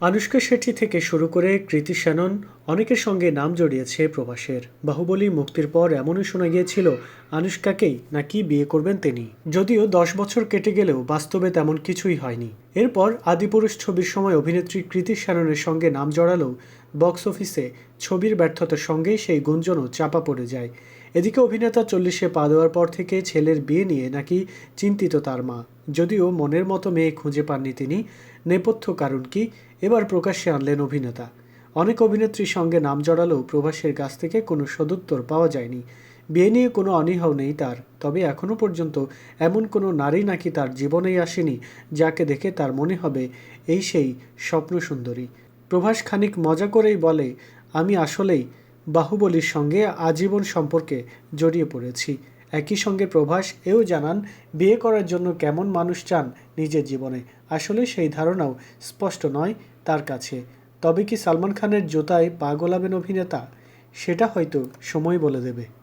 আনুষ্কা শেঠি থেকে শুরু করে কৃতি শ্যানন অনেকের সঙ্গে নাম জড়িয়েছে প্রবাসের। বাহুবলী মুক্তির পর এমনই শোনা গিয়েছিল, আনুষ্কাকেই নাকি বিয়ে করবেন তিনি। যদিও দশ বছর কেটে গেলেও বাস্তবে তেমন কিছুই হয়নি। এরপর আদিপুরুষ ছবির সময় অভিনেত্রী কৃতি শ্যাননের সঙ্গে নাম জড়ালেও বক্স অফিসে ছবির ব্যর্থতার সঙ্গেই সেই গুঞ্জনও চাপা পড়ে যায়। এদিকে অভিনেতা চল্লিশে পা দেওয়ার পর থেকে ছেলের বিয়ে নিয়ে নাকি চিন্তিত তার মা। যদিও মনের মতো মেয়ে খুঁজে পাননি তিনি, নেপথ্য কারণ কি, এবার প্রকাশ্যে আনলেন অভিনেতা। অনেক অভিনেত্রীর সঙ্গে নাম জড়ালেও প্রভাসের কাছ থেকে কোনো সদুত্তর পাওয়া যায়নি। বিয়ে নিয়ে কোনো অনীহাও নেই তার, তবে এখনও পর্যন্ত এমন কোনো নারী নাকি তার জীবনেই আসেনি যাকে দেখে তার মনে হবে, এই সেই স্বপ্ন সুন্দরী। প্রভাস খানিক মজা করেই বলে, আমি আসলেই বাহুবলীর সঙ্গে আজীবন সম্পর্কে জড়িয়ে পড়েছি। একই সঙ্গে প্রভাস এও জানান, বিয়ে করার জন্য কেমন মানুষ চান নিজের জীবনে? আসলে সেই ধারণাও স্পষ্ট নয় তার কাছে। তবে কি সালমান খানের জোতায় পা গোলাবেন অভিনেতা? সেটা হয়তো সময় বলে দেবে।